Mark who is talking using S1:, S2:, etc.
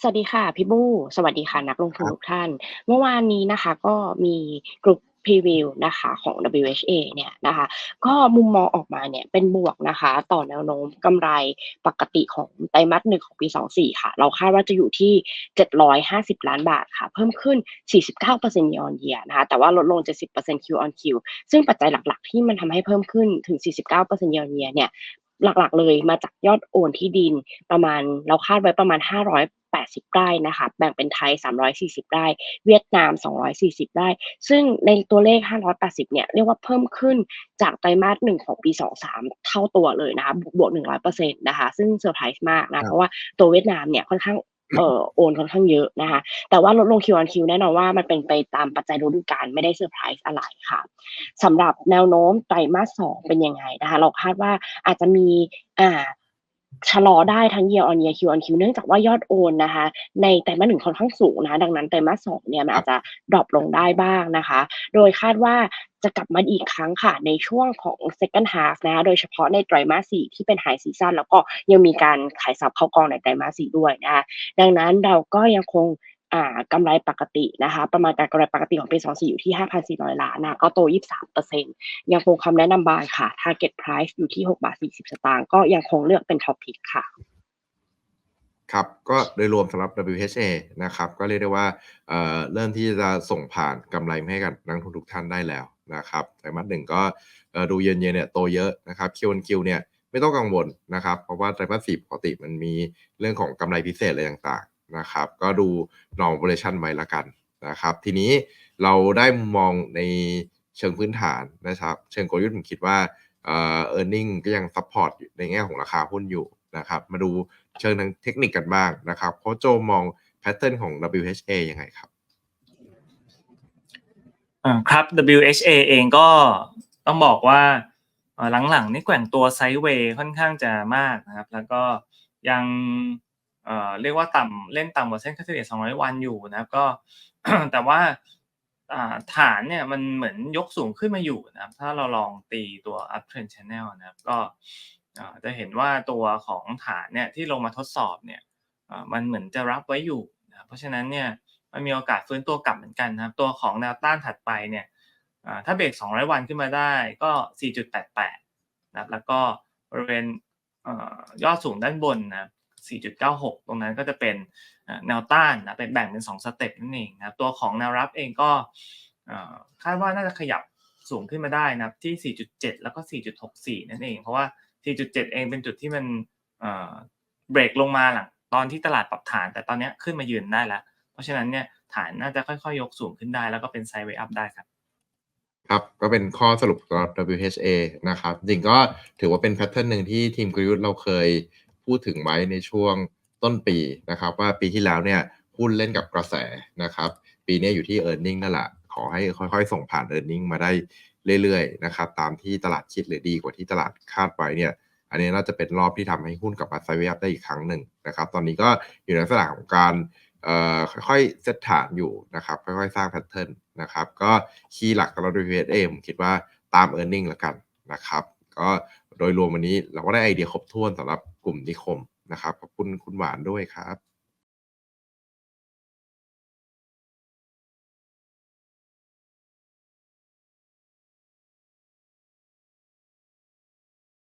S1: สวัสดีค่ะพี่บู้สวัสดีค่ะนักลงทุ
S2: ครับ
S1: นทุกท่าน เมื่อวานนี้นะคะก็มีกลุ่มพรีวิวนะคะของ WHA เนี่ยนะคะก็มุมมองออกมาเนี่ยเป็นบวกนะคะ ต่อแนวโน้มกำไรปกติของไตรมาสหนึ่งของปี 24 ค่ะ เราคาดว่าจะอยู่ที่ 750 ล้านบาทค่ะ เพิ่มขึ้น 49% year on year นะคะแต่ว่าลดลง 70% Q on Q ซึ่งปัจจัยหลักๆ ที่มันทำให้เพิ่มขึ้นถึง 49% year on year เนี่ยหลักๆ เลยมาจากยอดโอนที่ดินประมาณเราคาดไว้ประมาณ 580 ไร่นะคะ แบ่งเป็นไทย 340 ไร่ เวียดนาม 240 ไร่ ซึ่งในตัวเลข 580 เนี่ย เรียกว่าเพิ่มขึ้นจากไตรมาส1ของปี 23 เท่าตัวเลยนะคะ บวก 100%นะคะ ซึ่งเซอร์ไพรส์มากนะ เพราะว่าตัวเวียดนามเนี่ยค่อนข้างเอ่อโอนค่อนข้างเยอะนะคะ แต่ว่าลดลง Q on Q แน่นอนว่ามันเป็นไปตามปัจจัยฤดูกาลไม่ได้เซอร์ไพรส์อะไรค่ะสำหรับแนวโน้มไตรมาสสองเป็นยังไงนะคะ เราคาดว่าอาจจะมีอ่า ชะลอได้ทั้ง year on year Q on Q เนื่องจากว่ายอดโอนนะคะ ในไตรมาสหนึ่งค่อนข้างสูงนะคะดังนั้นไตรมาสสองเนี่ยมันอาจจะดรอปลงได้บ้างนะคะ โดยคาดว่าจะกลับมาอีกครั้งค่ะ ในช่วงของ second half นะคะโดยเฉพาะในไตรมาสสี่ที่เป็น high season แล้วก็ยังมีการขายซับเข้ากองในไตรมาสสี่ด้วยนะคะดังนั้นเราก็ยังคงอ่า กำไรปกตินะคะ ประมาณการกำไรปกติของปี 24 อยู่ที่ 5,400 ล้านนะ ก็โต 23%ยังคงคำแนะนำบายค่ะ target price อยู่ที่ 6 บาท 40 สตางค์ ก็ยังคงเลือกเป็น top pick ค่ะ
S2: ครับ ก็โดยรวมสำหรับ WHA นะครับ ก็เรียกได้ว่าเอ่อเริ่มที่จะส่งผ่านกำไรมาให้กับนักลงทุนทุกท่านได้แล้วนะครับ ไตรมาสหนึ่งก็ดูเย็นๆเนี่ยโตเยอะนะครับ Q1Q เนี่ยไม่ต้องกังวลนะครับ เพราะว่าไตรมาสสี่ปกติมันมีเรื่องของกำไรพิเศษอะไรต่าง นะครับ ก็ดู normalization ไว้ละกันนะครับ ทีนี้เราได้มุมมองในเชิงพื้นฐานนะครับ เชิงกลยุทธ์ผมคิดว่าเอ่อ earning ก็ยัง support อยู่ในแง่ของราคาหุ้นอยู่นะครับ มาดูเชิงทางเทคนิคกันบ้างนะครับโค้ชโจมอง pattern ของ WHA ยังไงครับ
S3: ครับ WHA เองก็ต้องบอกว่าหลังๆนี่แกว่งตัวไซด์เวย์ค่อนข้างจะมากนะครับ แล้วก็ยัง เรียกว่าต่ำเล่นต่ำกว่าเส้นค่าเฉลี่ย 200 วันอยู่นะครับก็แต่ว่าฐานเนี่ยมันเหมือนยกสูงขึ้นมาอยู่นะครับ ถ้าเราลองตีตัว uptrend channel นะครับ ก็จะเห็นว่าตัวของฐานเนี่ยที่ลงมาทดสอบเนี่ยมันเหมือนจะรับไว้อยู่นะเพราะฉะนั้นเนี่ยมันมีโอกาสฟื้นตัวกลับเหมือนกันนะครับ ตัวของแนวต้านถัดไปเนี่ยถ้าเบรก 200 วันขึ้นมาได้ก็ 4.88 นะครับ แล้วก็บริเวณยอดสูงด้านบนนะครับ 4.96 ตรงนั้นก็จะเป็นแนวต้านนะเป็นแบ่งเป็น 2 สเต็ปนั่นเองนะตัวของแนวรับเองก็คาดว่าน่าจะขยับสูงขึ้นมาได้นะที่ 4.7 แล้วก็ 4.64 นั่นเอง เพราะว่า 4.7 เองเป็นจุดที่มันเบรกลงมาหลังตอนที่ตลาดปรับฐาน แต่ตอนนี้ขึ้นมายืนได้แล้ว เพราะฉะนั้นเนี่ยฐานน่าจะค่อยๆ ยกสูงขึ้นได้ แล้วก็เป็นไซด์เวย์อัพได้ครับ
S2: ครับก็เป็นข้อสรุปสำหรับ WHA นะครับ จริงก็ถือว่าเป็นแพทเทิร์นหนึ่งที่ทีมกลยุทธ์เราเคย พูดถึงไว้ในช่วงต้นปีนะครับ ว่าปีที่แล้วเนี่ยหุ้นเล่นกับกระแสนะครับ ปีนี้อยู่ที่ e a r n i n g นั่นแหละ ขอให้ค่อยๆ ส่งผ่าน e a r n i n g มาได้เรื่อยๆนะครับตามที่ตลาดคิดหรือดีกว่าที่ตลาดคาดไว้เนี่ยอันนี้น่าจะเป็นรอบที่ทำให้หุ้นกลับมาไซด์เวย์อัพได้อีกครั้งหนึ่งนะครับ ตอนนี้ก็อยู่ในลักษณะของการค่อยๆเซตฐานอยู่นะครับค่อยๆ สร้างแพทเทิร์นนะครับก็คีย์หลักสำหรับ WPSA ผมคิดว่าตาม e a r n i n g แล้วกันนะครับ ก็ โดยรวมวันนี้เราก็ได้ไอเดียครบถ้วนสำหรับกลุ่มนิคมนะครับขอบคุณคุณหวานด้วยครับ